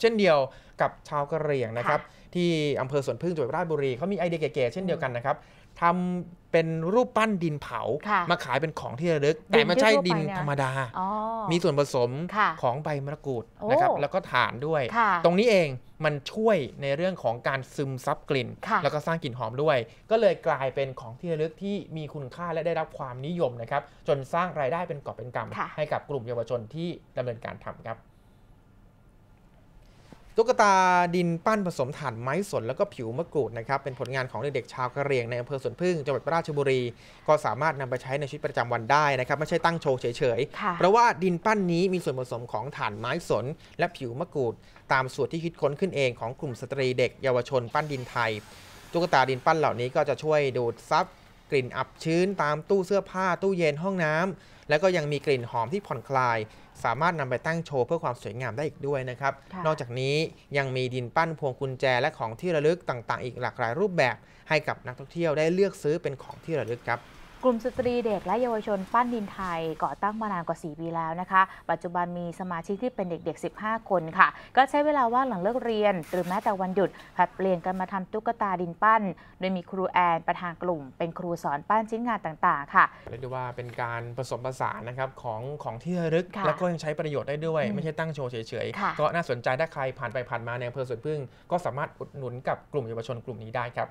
เช่นเดียวกับชาวกะเหรี่ยงนะครับ ที่อำเภอสวนพึ่งจังหวัดราชบุรีเขามีไอเดียเก๋ๆเช่นเดียวกันนะครับทำเป็นรูปปั้นดินเผาค่ะมาขายเป็นของที่ระลึก แต่ไม่ใช่ดินทั่วไปนะธรรมดาอ๋อมีส่วนผสมค่ะของใบมะกรูดโอ้นะครับแล้วก็ถ่านด้วยค่ะตรงนี้เองมันช่วยในเรื่องของการซึมซับกลิ่นค่ะแล้วก็สร้างกลิ่นหอมด้วย ก็เลยกลายเป็นของที่ระลึกที่มีคุณค่าและได้รับความนิยมนะครับจนสร้างรายได้เป็นกอบเป็นกค่ะำให้กับกลุ่มเยาวชนที่ดำเนินการทำครับ ตุ๊กตาดินปั้นผสมถ่านไม้สนแล้วก็ผิวมะกรูดนะครับเป็นผลงานของเด็กๆชาวกะเหรี่ยงในอำเภอสวนพึ่งจังหวัดราชบุรี ก็สามารถนำไปใช้ในชีวิตประจำวันได้นะครับไม่ใช่ตั้งโชว์เฉยๆค่ะเพราะว่าดินปั้นนี้มีส่วนผสมของถ่านไม้สน และผิวมะกรูด ตามสูตรที่คิดค้นขึ้นเองของกลุ่มสตรีเด็กเยาวชนปั้นดินไทย ตุ๊กตาดินปั้นเหล่านี้ก็จะช่วยดูดซับกลิ่นอับชื้น ตามตู้เสื้อผ้าตู้เย็นห้องน้ำ แล้วก็ยังมีกลิ่นหอมที่ผ่อนคลาย สามารถนำไปตั้งโชว์เพื่อความสวยงามได้อีกด้วยนะครับค่ะนอกจากนี้ยังมีดินปั้นพวงกุญแจและของที่ระลึกต่างๆ อีกหลากหลายรูปแบบ ให้กับนักท่องเที่ยวได้เลือกซื้อเป็นของที่ระลึกครับ กลุ่มสตรีเด็กและเยาวชนปั้นดินไทยก่อตั้งมานานกว่า 4 ปีแล้วนะคะ ปัจจุบันมีสมาชิกที่เป็นเด็กๆ 15 คนค่ะ ก็ใช้เวลาว่างหลังเลิกเรียน หรือแม้แต่วันหยุดผลัดเปลี่ยนกันมาทำตุ๊กตาดินปั้น โดยมีครูแอนประธานกลุ่ม เป็นครูสอนปั้นชิ้นงานต่างๆ ค่ะเรียกได้ว่าเป็นการผสมผสานนะครับของของที่ระลึกค่ะแล้วก็ยังใช้ประโยชน์ได้ด้วยอืมไม่ใช่ตั้งโชว์เฉยค่ะๆก็น่าสนใจถ้าใครผ่านไปผ่านมาในอำเภอสวนพึ่ง ก็สามารถอุดหนุนกับกลุ่มเยาวชนกลุ่มนี้ได้ครับ